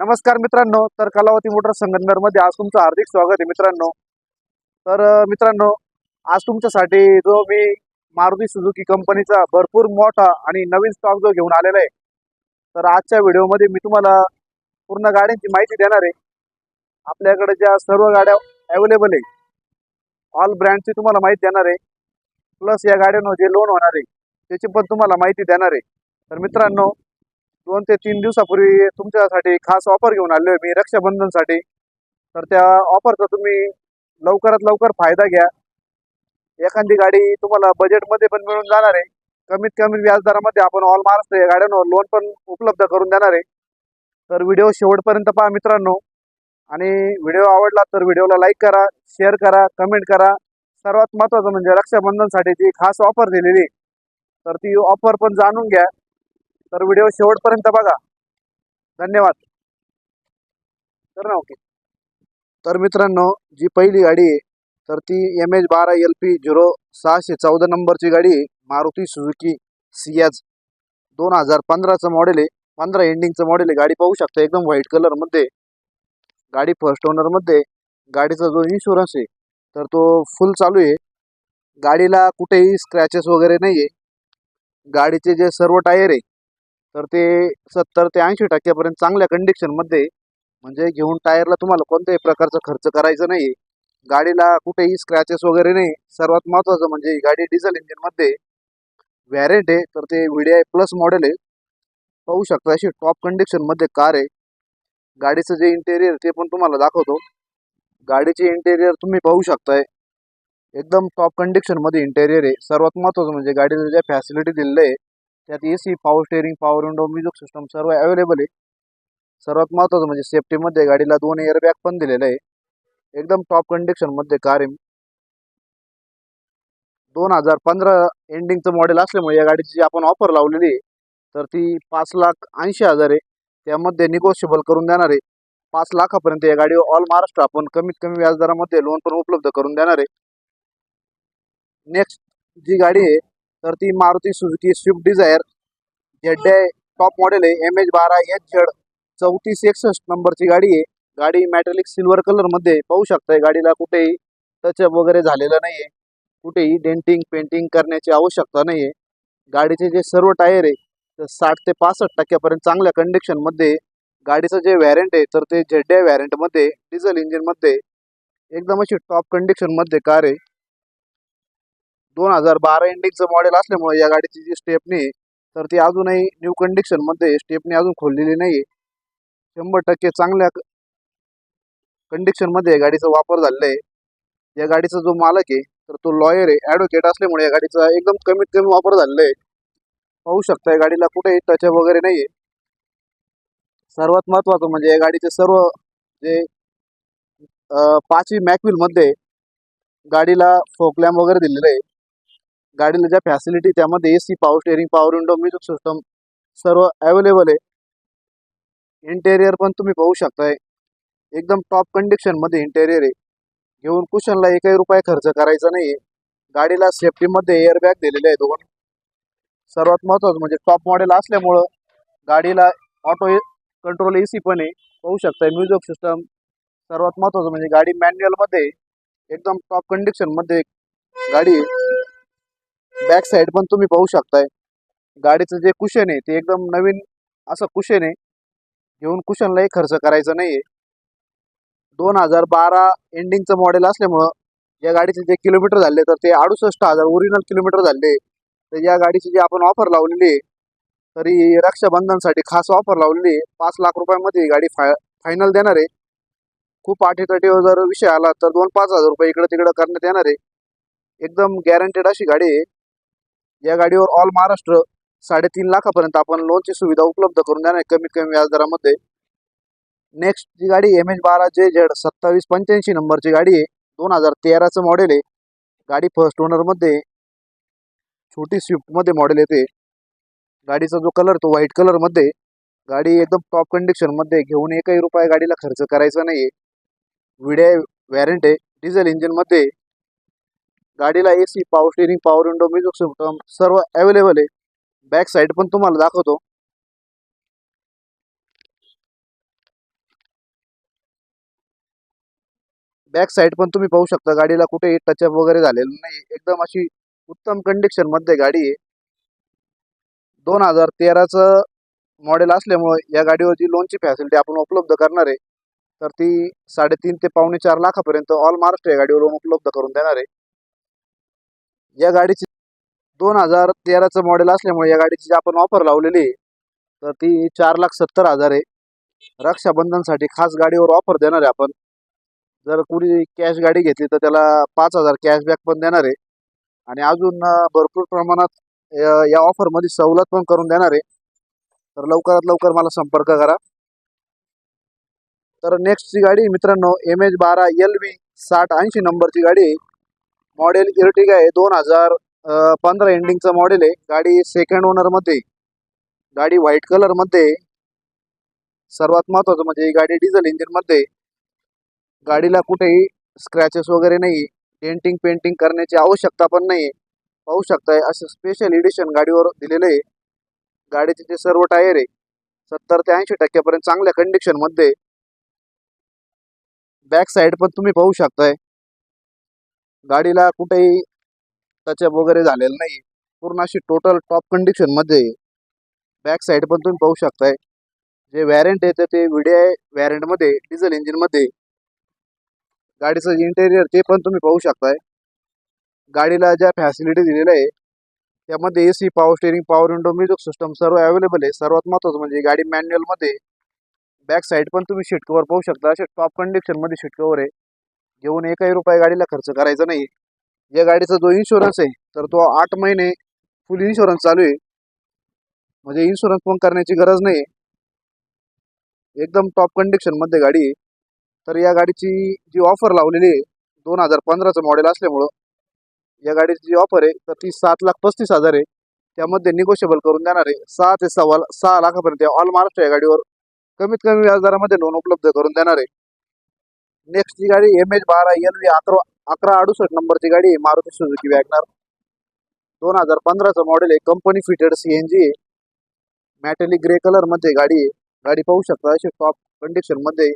नमस्कार मित्रांनो तर कलावती मोटर संगमनेरमध्ये आज तुमचं हार्दिक स्वागत आहे मित्रांनो. तर मित्रांनो आज तुमच्यासाठी जो मी मारुती सुझुकी कंपनीचा भरपूर मोठा आणि नवीन स्टॉक जो घेऊन आलेला आहे तर आजच्या व्हिडिओमध्ये मी तुम्हाला पूर्ण गाड्यांची माहिती देणार आहे. आपल्याकडे ज्या सर्व गाड्या अवेलेबल आहे ऑल ब्रँडची तुम्हाला माहिती देणार आहे. प्लस या गाड्यांवर जे लोन होणार आहे त्याची पण तुम्हाला माहिती देणार आहे. तर मित्रांनो दोन ते तीन दिवसापूर्वी तुमच्यासाठी खास ऑफर घेऊन आलो मी रक्षाबंधनसाठी. तर त्या ऑफरचा तुम्ही लवकरात लवकर फायदा घ्या. एखादी गाडी तुम्हाला बजेटमध्ये पण मिळून जाणार आहे. कमीत कमी व्याजदरामध्ये आपण ऑल महाराष्ट्र या गाड्यांवर लोन पण उपलब्ध करून देणार आहे. तर व्हिडिओ शेवटपर्यंत पहा मित्रांनो. आणि व्हिडिओ आवडला तर व्हिडिओला लाईक करा शेअर करा कमेंट करा. सर्वात महत्त्वाचं म्हणजे रक्षाबंधनसाठी जी खास ऑफर दिलेली आहे, तर ती ऑफर पण जाणून घ्या. तर व्हिडिओ शेवटपर्यंत बघा. धन्यवाद. तर ना ओके. तर मित्रांनो जी पहिली गाडी आहे तर ती एम एच बारा एल पी झिरो सहाशे चौदा नंबरची गाडी आहे मारुती सुझुकी सियाज. दोन हजार पंधराचं मॉडेल आहे पंधरा एंडिंगचं मॉडेल आहे. गाडी पाहू शकता एकदम व्हाईट कलरमध्ये गाडी फर्स्ट ओनरमध्ये गाडीचा जो इन्शुरन्स आहे तर तो फुल चालू आहे. गाडीला कुठेही स्क्रॅचेस वगैरे नाही आहे गाडीचे जे सर्व टायर आहे तर ते सत्तर ते ऐंशी टक्क्यापर्यंत चांगल्या कंडिशनमध्ये म्हणजे घेऊन टायरला तुम्हाला कोणत्याही प्रकारचा खर्च करायचा नाही गाडीला कुठेही स्क्रॅचेस वगैरे नाही. सर्वात महत्त्वाचं म्हणजे ही गाडी डिझेल इंजिनमध्ये व्हॅरेंट आहे. तर ते व्ही आय प्लस मॉडेल आहे. पाहू शकता अशी टॉप कंडिशनमध्ये कार आहे. गाडीचं जे इंटेरियर ते पण तुम्हाला दाखवतो. गाडीचे इंटेरियर तुम्ही पाहू शकताय. एकदम टॉप कंडिशनमध्ये इंटेरियर आहे. सर्वात महत्त्वाचं म्हणजे गाडीला ज्या फॅसिलिटी दिलेल्या आहे त्यात A C power steering power window music system सर्व अवेलेबल आहे. सर्वात महत्त्वाचं म्हणजे सेफ्टीमध्ये गाडीला दोन एअरबॅग पण दिलेलं आहे. एकदम टॉप कंडिशनमध्ये कार आहे. दोन हजार पंधरा एंडिंगचं मॉडेल असल्यामुळे या गाडीची जी आपण ऑफर लावलेली आहे तर ती पाच लाख ऐंशी हजार आहे. त्यामध्ये निगोशिएबल करून देणार आहे. पाच लाखापर्यंत या गाडीवर ऑल महाराष्ट्र आपण कमीत कमी व्याजदरामध्ये लोन पण उपलब्ध करून देणार आहे. नेक्स्ट जी गाडी आहे तर ती Maruti Suzuki Swift Dzire Z top model आहे एम एच बारा एच झेड चौतीस एकसष्ट नंबरची गाडी आहे. गाडी मॅटेलिक सिल्वर कलरमध्ये पाहू शकताय गाडीला कुठेही टचअप वगैरे झालेलं नाही आहे कुठेही डेंटिंग पेंटिंग करण्याची आवश्यकता नाही आहे गाडीचे जे सर्व टायर आहे तर साठ ते पासष्ट टक्क्यापर्यंत चांगल्या कंडिशनमध्ये गाडीचं जे व्हॅरेंट आहे तर ते झेड आय व्हॅरेंटमध्ये डिझेल इंजिनमध्ये एकदम अशी टॉप कंडिशनमध्ये कार आहे. दोन हजार बारा इंडिकचं मॉडेल असल्यामुळे या गाडीची जी स्टेपनी तर ती अजूनही न्यू कंडिशनमध्ये स्टेपनी अजून खोललेली नाही आहे शंभर टक्के चांगल्या कंडिशनमध्ये या गाडीचा वापर झालेला आहे. या गाडीचा जो मालक आहे तर तो लॉयर आहे ॲडव्होकेट असल्यामुळे या गाडीचा एकदम कमीत कमी वापर झालेला आहे. पाहू शकता या गाडीला कुठेही टच वगैरे नाही आहे सर्वात महत्त्वाचं म्हणजे या गाडीचे सर्व जे पाचवी मॅकविलमध्ये गाडीला फोकलॅम्प वगैरे दिलेलं आहे. गाडीला ज्या फॅसिलिटी त्यामध्ये A C power steering power window music system सर्व अवेलेबल आहे. इंटेरियर पण तुम्ही पाहू शकताय. एकदम टॉप कंडिशनमध्ये इंटेरियर आहे. घेऊन कुशनला एकही रुपये खर्च करायचा नाही आहे गाडीला सेफ्टीमध्ये एअरबॅग दिलेले आहे दोन सर्वात महत्त्वाचं म्हणजे टॉप मॉडेल असल्यामुळं गाडीला ऑटो कंट्रोल ए सी पण आहे. पाहू शकताय म्युझिक सिस्टम सर्वात महत्त्वाचं म्हणजे गाडी मॅन्युअलमध्ये एकदम टॉप कंडिशनमध्ये गाडी बॅक साईड पण तुम्ही पाहू शकताय. गाडीचं जे कुशन आहे ते एकदम नवीन असं कुशन आहे. घेऊन कुशनलाही खर्च करायचा नाही आहे दोन हजार बारा एंडिंगचं मॉडेल असल्यामुळं या गाडीचे जे किलोमीटर झाले तर ते अडुसष्ट हजार ओरिजिनल किलोमीटर झाले. तर या गाडीची जी आपण ऑफर लावलेली आहे तरी रक्षाबंधनसाठी खास ऑफर लावलेली आहे. पाच लाख रुपयामध्ये ही गाडी फाय फायनल देणार आहे. खूप अटीतटीवर जर विषय आला तर दोन पाच हजार रुपये इकडं तिकडं करण्यात येणार आहे. एकदम गॅरंटेड अशी गाडी आहे. या गाडीवर ऑल महाराष्ट्र साडेतीन लाखापर्यंत आपण लोनची सुविधा उपलब्ध करून देणार आहे. कमीत कमी व्याजदरामध्ये. नेक्स्ट जी गाडी एम एच बारा जे झेड सत्तावीस पंच्याऐंशी नंबरची गाडी आहे. दोन हजार तेराचं मॉडेल आहे. गाडी फर्स्ट ओनरमध्ये छोटी स्विफ्टमध्ये मॉडेल येते. गाडीचा जो कलर तो व्हाईट कलरमध्ये गाडी एकदम टॉप कंडिशनमध्ये घेऊन एकही रुपया गाडीला खर्च करायचा नाही आहे. विड्या वॅरंट आहे. डिझेल इंजिनमध्ये गाडीला AC power power steering power window music system सर्व अवेलेबल आहे. बॅक साईड पण तुम्हाला दाखवतो. बॅक साईड पण तुम्ही पाहू शकता. गाडीला कुठेही टचअप वगैरे झालेलं नाही. एकदम अशी उत्तम कंडिशनमध्ये गाडी आहे. दोन हजार तेराचं मॉडेल असल्यामुळे या गाडीवरची लोनची फॅसिलिटी आपण उपलब्ध करणार आहे तर ती साडेतीन ते पावणे चार लाखापर्यंत ऑल महाराष्ट्र या गाडीवर लोन उपलब्ध करून देणार आहे. या गाडीची दोन हजार तेराचं मॉडेल असल्यामुळे या गाडीची जी आपण ऑफर लावलेली आहे तर ती चार लाख सत्तर हजार आहे. रक्षाबंधनसाठी खास गाडीवर ऑफर देणार आहे आपण. जर कुणी कॅश गाडी घेतली तर त्याला पाच हजार कॅशबॅक पण देणार आहे. आणि अजून भरपूर प्रमाणात या ऑफरमध्ये सवलत पण करून देणार आहे. तर लवकरात लवकर मला संपर्क करा. तर नेक्स्टची गाडी मित्रांनो एम एच बारा एल व्ही साठ ऐंशी नंबरची गाडी आहे. मॉडेल इर्टिगा आहे. दोन हजार पंधरा एंडिंगचं मॉडेल आहे. गाडी सेकंड ओनरमध्ये गाडी व्हाईट कलरमध्ये सर्वात महत्त्वाचं म्हणजे ही गाडी डिझेल इंजिनमध्ये गाडीला कुठेही स्क्रॅचेस वगैरे नाही. डेंटिंग पेंटिंग करण्याची आवश्यकता पण नाही. पाहू शकताय असं स्पेशल एडिशन गाडीवर दिलेलं आहे. गाडीचे जे सर्व टायर आहे सत्तर ते ऐंशी टक्क्यापर्यंत चांगल्या कंडिशनमध्ये बॅक साईड पण तुम्ही पाहू शकताय. गाडीला कुठेही टचअप वगैरे झालेलं नाही पूर्ण अशी टोटल टॉप कंडिशनमध्ये बॅक साईड पण तुम्ही पाहू शकताय. जे वॅरंट आहे तर ते व्हिडिओ वॅरंटमध्ये डिझेल इंजिनमध्ये गाडीचं इंटेरियर ते पण तुम्ही पाहू शकताय. गाडीला ज्या फॅसिलिटी दिलेल्या आहे त्यामध्ये A C power steering power window music system सर्व अवेलेबल आहे. सर्वात महत्त्वाचं म्हणजे गाडी मॅन्युअलमध्ये बॅक साईड पण तुम्ही सीट कवर पाहू शकता. असे टॉप कंडिशनमध्ये सीट कवर आहे. घेऊन एकही रुपये गाडीला खर्च करायचा नाही या गाडीचा जो इन्शुरन्स आहे तर तो आठ महिने फुल इन्शुरन्स चालू आहे. म्हणजे इन्शुरन्स पण करण्याची गरज नाही एकदम टॉप कंडिशनमध्ये गाडी आहे. तर या गाडीची जी ऑफर लावलेली आहे दोन हजार पंधराचं मॉडेल असल्यामुळं या गाडीची जी ऑफर आहे तर ती सात लाख पस्तीस हजार आहे. त्यामध्ये निगोशिएबल करून देणार आहे. सहा ते सव्वा सहा लाखापर्यंत ऑल महाराष्ट्र या गाडीवर कमीत कमी व्याजदरामध्ये लोन उपलब्ध करून देणार आहे. नेक्स्ट जी गाडी एम एच बारा एल व्ही अकरा अकरा अडुसष्ट नंबरची गाडी आहे मारुती सुझुकी वॅगनार दोन हजार पंधराचं मॉडेल आहे company fitted C N G आहे. मॅटेलिक ग्रे कलरमध्ये गाडी आहे. गाडी पाहू शकता अशी टॉप कंडिशनमध्ये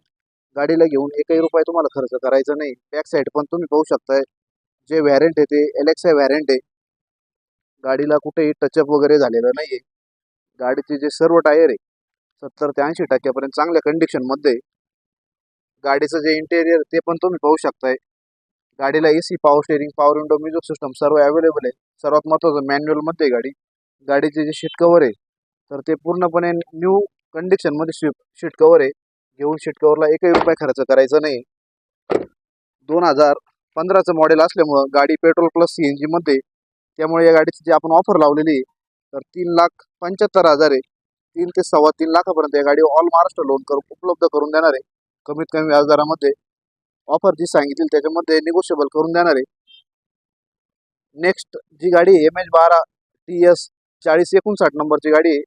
गाडीला घेऊन एकही रुपये तुम्हाला खर्च करायचा नाही. बॅक साईड पण तुम्ही पाहू शकताय. जे व्हॅरेंट आहे ते एलेक्सा व्हॅरेंट आहे. गाडीला कुठेही टचअप वगैरे झालेलं नाही आहे गाडीचे जे सर्व टायर आहे सत्तर ते ऐंशी टक्क्यापर्यंत चांगल्या कंडिशनमध्ये आहे. गाडीचं जे इंटेरियर ते पण तुम्ही पाहू शकताय. गाडीला A C power steering power window music system सर्व अवेलेबल आहे. सर्वात महत्त्वाचं मॅन्युअलमध्ये आहे गाडी. गाडीचे जे शीट कवर आहे तर ते पूर्णपणे न्यू कंडिशनमध्ये शीट कवर आहे. घेऊन शीट कवरला एकही रुपये खर्च करायचा नाही. दोन हजार पंधराचं मॉडेल असल्यामुळं गाडी पेट्रोल प्लस सी एन जीमध्ये त्यामुळे या गाडीची जी आपण ऑफर लावलेली आहे तर तीन लाख पंच्याहत्तर हजार आहे. तीन ते सव्वा तीन लाखापर्यंत या गाडी ऑल महाराष्ट्र लोन करून उपलब्ध करून देणार आहे. कमीत कमी व्याजदरामध्ये ऑफर जी सांगितली त्याच्यामध्ये निगोशिएबल करून देणार आहे. नेक्स्ट जी गाडी एम एच बारा टी एस चाळीस एकोणसाठ नंबरची गाडी आहे.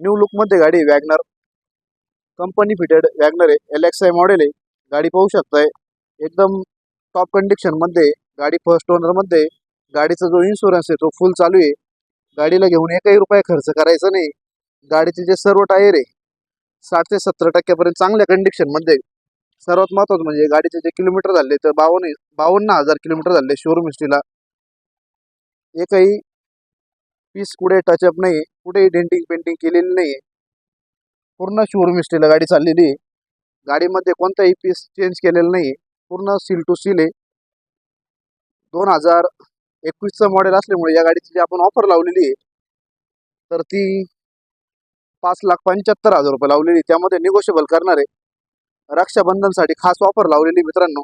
न्यू लुकमध्ये गाडी आहे वॅगनर कंपनी फिटेड वॅगनर आहे. एल एक्स आय मॉडेल आहे. गाडी पाहू शकताय. एकदम टॉप कंडिशनमध्ये गाडी फर्स्ट ओनरमध्ये गाडीचा जो इन्शुरन्स आहे तो फुल चालू आहे. गाडीला घेऊन एकही रुपये खर्च करायचा नाही. गाडीचे जे सर्व टायर आहे साठ ते सत्तर टक्क्यापर्यंत चांगल्या कंडिशनमध्ये सर्वात महत्त्वाचं म्हणजे गाडीचे जे किलोमीटर झाले तर बावन्न बावन्न हजार किलोमीटर झाले शोरूम हिस्ट्रीला एकही पीस कुठे टचअप नाही कुठेही डेंटिंग पेंटिंग केलेली नाही पूर्ण शोरूम हिस्ट्रीला गाडी चाललेली आहे. गाडीमध्ये कोणताही पीस चेंज केलेला नाही पूर्ण सील टू सील आहे. दोन हजार एकवीसचं मॉडेल असल्यामुळे या गाडीची जी आपण ऑफर लावलेली आहे तर ती पाच लाख पंच्याहत्तर हजार रुपये लावलेली त्यामध्ये निगोशिएबल करणार आहे. रक्षाबंधनसाठी खास ऑफर लावलेली मित्रांनो.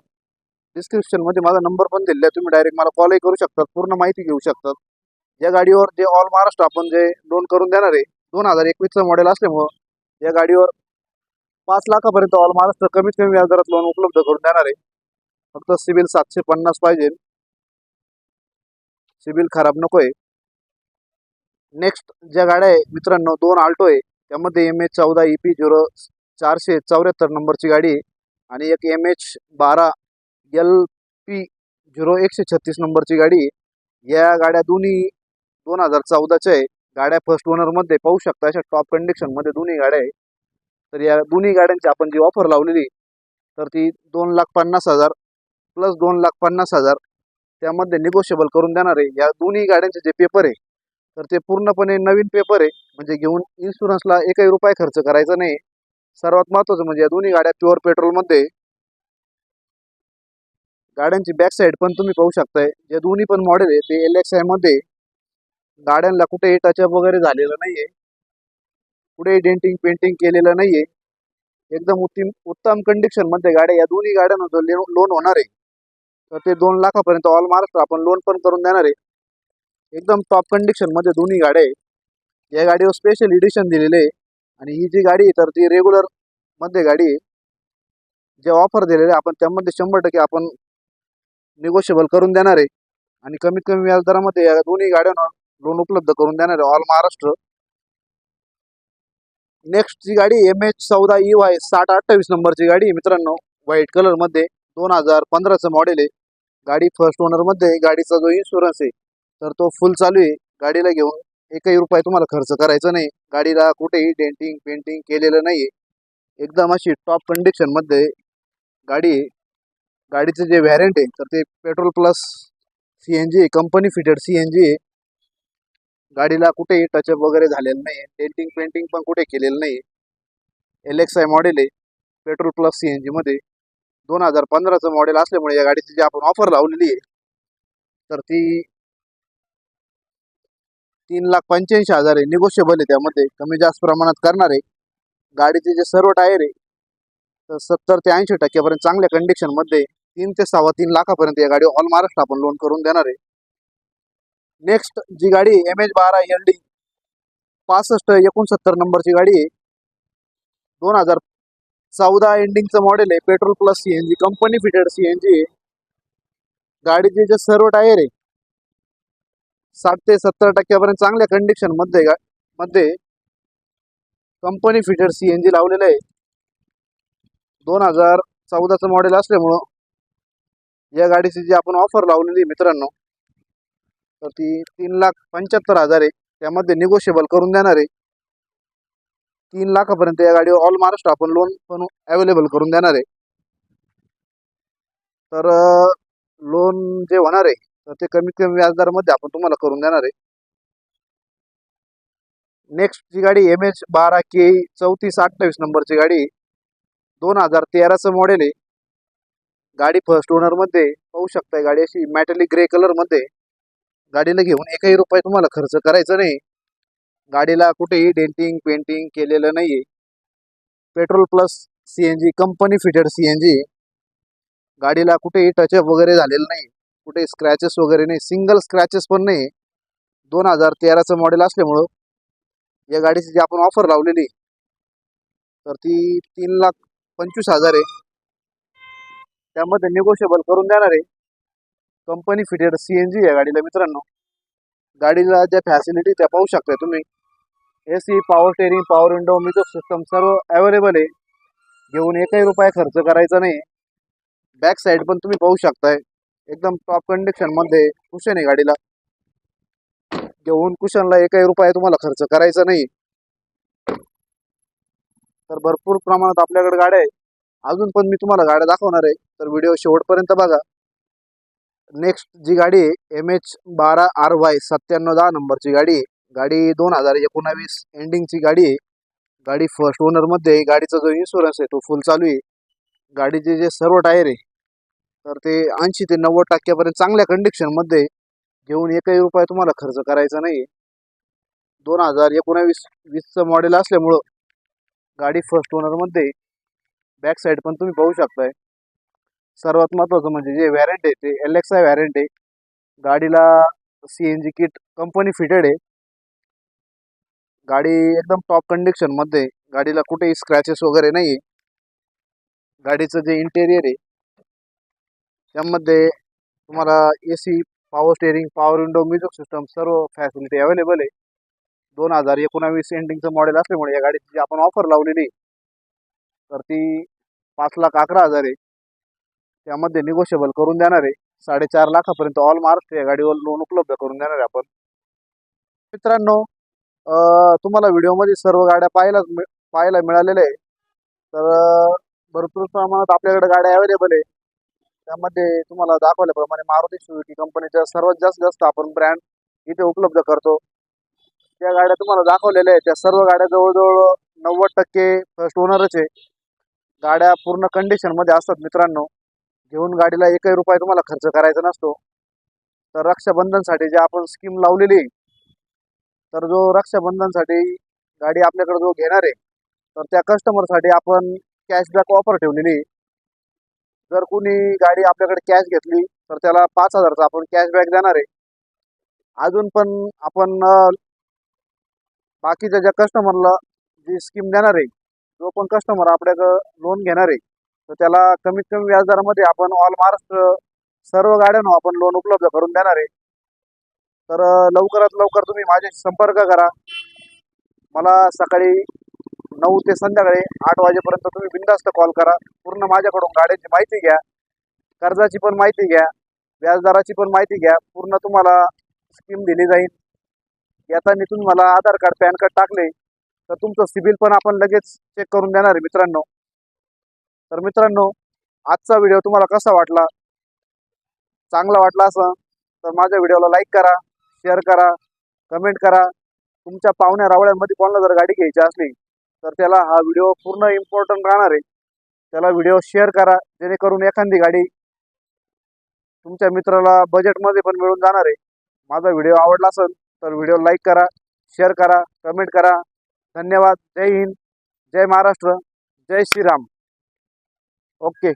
डिस्क्रिप्शनमध्ये माझा नंबर पण दिलेला आहे. तुम्ही डायरेक्ट मला कॉलही करू शकतात पूर्ण माहिती घेऊ शकतात या गाडीवर जे ऑल महाराष्ट्र आपण जे लोन करून देणार आहे दोन हजार एकवीसचं मॉडेल असल्यामुळं या गाडीवर पाच लाखापर्यंत ऑल महाराष्ट्र कमीत कमी व्याजदरात लोन उपलब्ध करून देणार आहे. फक्त सिबिल सातशे पन्नास पाहिजे. सिबिल खराब नको आहे नेक्स्ट ज्या गाड्या आहे मित्रांनो दोन आल्टो आहे. त्यामध्ये एम एच चौदा ई पी झिरो चारशे चौऱ्याहत्तर नंबरची गाडी आहे. आणि एक एम एच बारा एल पी झिरो एकशे छत्तीस नंबरची गाडी आहे. या गाड्या दोन्ही दोन हजार चौदाच्या आहे. गाड्या फर्स्ट ओनरमध्ये पाहू शकता अशा टॉप कंडिशनमध्ये दोन्ही गाड्या आहे. तर या दोन्ही गाड्यांची आपण जी ऑफर लावलेली तर ती दोन लाख पन्नास हजार प्लस दोन लाख पन्नास हजार त्यामध्ये निगोशिएबल करून देणार आहे. या दोन्ही गाड्यांचे जे पेपर आहे तर ते पूर्णपणे नवीन पेपर आहे. म्हणजे घेऊन इन्शुरन्सला एकही रुपये खर्च करायचा नाही. सर्वात महत्त्वाचं म्हणजे या दोन्ही गाड्या प्युअर पेट्रोलमध्ये गाड्यांची बॅक साईड पण तुम्ही पाहू शकताय. जे दोन्ही पण मॉडेल आहे ते एल एक्समध्ये. गाड्यांना कुठेही टचअप वगैरे झालेलं नाहीये. कुठेही डेंटिंग पेंटिंग केलेलं नाही आहे एकदम उत्तम उत्तम कंडिशनमध्ये गाड्या या दोन्ही गाड्यांना लोन होणार आहे तर ते दोन लाखापर्यंत ऑल महाराष्ट्र आपण लोन पण करून देणार आहे. एकदम टॉप कंडिशनमध्ये दोन्ही गाड्या आहे या गाडीवर स्पेशल एडिशन दिलेले आहे. आणि ही जी गाडी आहे तर ती रेग्युलरमध्ये गाडी आहे. जे ऑफर दिलेले आपण त्यामध्ये शंभर टक्के आपण निगोशिएबल करून देणार आहे. आणि कमीत कमी व्याजदरामध्ये या दोन्ही गाड्यांना लोन उपलब्ध करून देणार आहे ऑल महाराष्ट्र. नेक्स्ट जी गाडी एम एच चौदा ई वाय साठ अठ्ठावीस नंबरची गाडी आहे मित्रांनो. व्हाईट कलरमध्ये दोन हजार पंधराचं मॉडेल आहे. गाडी फर्स्ट ओनरमध्ये गाडीचा जो इन्शुरन्स आहे तर तो फुल चालू आहे. गाडीला घेऊन एकही रुपये तुम्हाला खर्च करायचा नाही. गाडीला कुठेही डेंटिंग पेंटिंग केलेलं नाही एकदम अशी टॉप कंडिशनमध्ये गाडी आहे. गाडीचे जे व्हॅरियंट आहे तर ते petrol plus C N G company fitted C N G आहे. गाडीला कुठेही टचअप वगैरे झालेलं नाही डेंटिंग पेंटिंग पण कुठे केलेलं नाही एल एक्स आय मॉडेल आहे. पेट्रोल प्लस सी एन जीमध्ये दोन हजार पंधराचं मॉडेल असल्यामुळे या गाडीची जी आपण ऑफर लावलेली आहे तर ती तीन लाख पंच्याऐंशी हजार आहे. निगोशिएबल आहे त्यामध्ये. कमी जास्त प्रमाणात करणार आहे. गाडीचे जे सर्व टायर आहे तर सत्तर ते ऐंशी टक्क्यापर्यंत चांगल्या कंडिशनमध्ये तीन ते सव्वा तीन लाखापर्यंत या गाडी ऑल महाराष्ट्र आपण लोन करून देणार आहे. नेक्स्ट जी गाडी एम एच बारा एल डी पासष्ट एकोणसत्तर नंबरची गाडी आहे. दोन हजार चौदा एंडिंगचं मॉडेल आहे. Petrol plus C N G company fitted C N G आहे. गाडीचे जे सर्व टायर आहे साठ ते सत्तर टक्क्यापर्यंत चांगल्या कंडिशनमध्ये मध्ये company fitted C N G लावलेलं आहे. दोन हजार चौदाचं मॉडेल असल्यामुळं या गाडीची जी आपण ऑफर लावलेली आहे मित्रांनो तर ती तीन लाख पंच्याहत्तर हजार आहे. त्यामध्ये निगोशिएबल करून देणार आहे. तीन लाखापर्यंत या गाडीवर ऑल महाराष्ट्र आपण लोन पण अवेलेबल करून देणार आहे. तर लोन जे होणार आहे तर ते कमीत कमी व्याजदरामध्ये आपण तुम्हाला करून देणार आहे. नेक्स्ट जी गाडी एम एच बारा के चौतीस अठ्ठावीस नंबरची गाडी दोन हजार तेराचं मॉडेल आहे. गाडी फर्स्ट ओनरमध्ये पाहू शकताय गाडी अशी मॅटेलिक ग्रे कलरमध्ये गाडीला घेऊन एकही रुपये तुम्हाला खर्च करायचा नाही. गाडीला कुठेही डेंटिंग पेंटिंग केलेलं नाही petrol plus C N G company fitted C N G गाडीला कुठेही टचअप वगैरे झालेलं नाही कुठे स्क्रॅचेस वगैरे नाही. सिंगल स्क्रॅचेस पण नाही. दोन हजार तेराचं मॉडेल असल्यामुळं या गाडीची जी आपण ऑफर लावलेली तर ती तीन लाख पंचवीस हजार आहे. त्यामध्ये निगोशिएबल करून देणार आहे. Company fitted C N G या गाडीला मित्रांनो. गाडीला ज्या फॅसिलिटी त्या पाहू शकता तुम्ही. A C power steering power window music system सर्व अवेलेबल आहे. घेऊन एकही रुपया खर्च करायचा नाही. बॅक साईड पण तुम्ही पाहू शकताय. एकदम टॉप कंडिशनमध्ये कुशन आहे गाडीला. घेऊन कुशनला एकही रुपया तुम्हाला खर्च करायचा नाही. तर भरपूर प्रमाणात आपल्याकडे गाड्या आहे अजून पण मी तुम्हाला गाड्या दाखवणार आहे. तर व्हिडिओ शेवटपर्यंत बघा. नेक्स्ट जी गाडी आहे एम एच बारा आर वाय सत्त्याण्णव दहा नंबरची गाडी आहे. गाडी दोन हजार एकोणावीस एंडिंगची गाडी आहे. गाडी फर्स्ट ओनरमध्ये गाडीचा जो इन्शुरन्स आहे तो फुल चालू आहे. गाडीचे जे सर्व टायर आहे तर ते ऐंशी ते नव्वद टक्क्यापर्यंत चांगल्या कंडिशनमध्ये घेऊन एकही रुपये तुम्हाला खर्च करायचा नाही दोन हजार एकोणावीस वीसचं मॉडेल असल्यामुळं गाडी फर्स्ट ओनरमध्ये बॅक साईड पण तुम्ही पाहू शकताय. सर्वात महत्त्वाचं म्हणजे जे व्हॅरेंट आहे ते एल एक्स आय व्हॅरेंट आहे. गाडीला C N G kit company fitted आहे. गाडी एकदम टॉप कंडिशनमध्ये आहे. गाडीला कुठेही स्क्रॅचेस वगैरे नाही आहे गाडीचं जे इंटेरियर आहे त्यामध्ये तुम्हाला A C power steering power window music system सर्व फॅसिलिटी अवेलेबल आहे. दोन हजार एकोणावीस एंडिंगचं मॉडेल असल्यामुळे या गाडीची जी आपण ऑफर लावलेली तर ती पाच लाख अकरा हजार आहे. त्यामध्ये निगोशिएबल करून देणार आहे. साडेचार लाखापर्यंत ऑल महाराष्ट्र या गाडीवर लोन उपलब्ध करून देणार आहे आपण. मित्रांनो तुम्हाला व्हिडिओमध्ये सर्व गाड्या पाहायला मि- पाहायला मिळालेल्या आहे तर भरपूर प्रमाणात आपल्याकडे गाड्या अवेलेबल आहे त्यामध्ये तुम्हाला दाखवल्याप्रमाणे मारुती सुझुकी कंपनीच्या सर्वात जास्त जास्त आपण ब्रँड इथे उपलब्ध करतो. त्या गाड्या तुम्हाला दाखवलेल्या आहेत त्या सर्व गाड्या जवळजवळ नव्वद टक्के फर्स्ट ओनरच आहे. गाड्या पूर्ण कंडिशनमध्ये असतात मित्रांनो. घेऊन गाडीला एकही रुपया तुम्हाला खर्च करायचा नसतो. तर रक्षाबंधनसाठी जे आपण स्कीम लावलेली आहे, तर जो रक्षाबंधनसाठी गाडी आपल्याकडे जो घेणार आहे तर त्या कस्टमरसाठी आपण कॅशबॅक ऑफर ठेवलेली आहे. जर कुणी गाडी आपल्याकडे कॅश घेतली तर त्याला पाच हजारचा आपण कॅशबॅक देणार आहे. अजून पण आपण बाकीच्या ज्या कस्टमरला जी स्कीम देणार आहे जो पण कस्टमर आपल्याकडं लोन घेणार आहे तर त्याला कमीत कमी व्याजदरामध्ये आपण ऑल महाराष्ट्र सर्व गाड्यांना आपण लोन उपलब्ध करून देणार आहे. तर लवकरात लवकर तुम्ही माझ्याशी संपर्क करा. मला सकाळी नऊ ते संध्याकाळी आठ वाजेपर्यंत तुम्ही बिंदास्त कॉल करा. पूर्ण माझ्याकडून गाड्यांची माहिती घ्या. कर्जाची पण माहिती घ्या. व्याजदराची पण माहिती घ्या. पूर्ण तुम्हाला स्कीम दिली जाईल. येताना तुम्ही मला आधार कार्ड पॅन कार्ड टाकले. तर तुमचं सिबिल पण आपण लगेच चेक करून देणार आहे मित्रांनो. तर मित्रांनो आजचा व्हिडिओ तुम्हाला कसा वाटला? चांगला वाटला असं तर माझ्या व्हिडिओला लाईक करा शेअर करा कमेंट करा. तुमच्या पाहुण्या रावळ्यांमध्ये कोणाला जर गाडी घ्यायची असली तर त्याला हा व्हिडिओ पूर्ण इम्पॉर्टंट राहणार आहे. त्याला व्हिडिओ शेअर करा जेणेकरून एखादी गाडी तुमच्या मित्राला बजेटमध्ये पण मिळून जाणार आहे. माझा व्हिडिओ आवडला असेल तर व्हिडिओ लाईक करा शेअर करा कमेंट करा. धन्यवाद. जय हिंद. जय महाराष्ट्र. जय श्रीराम. ओके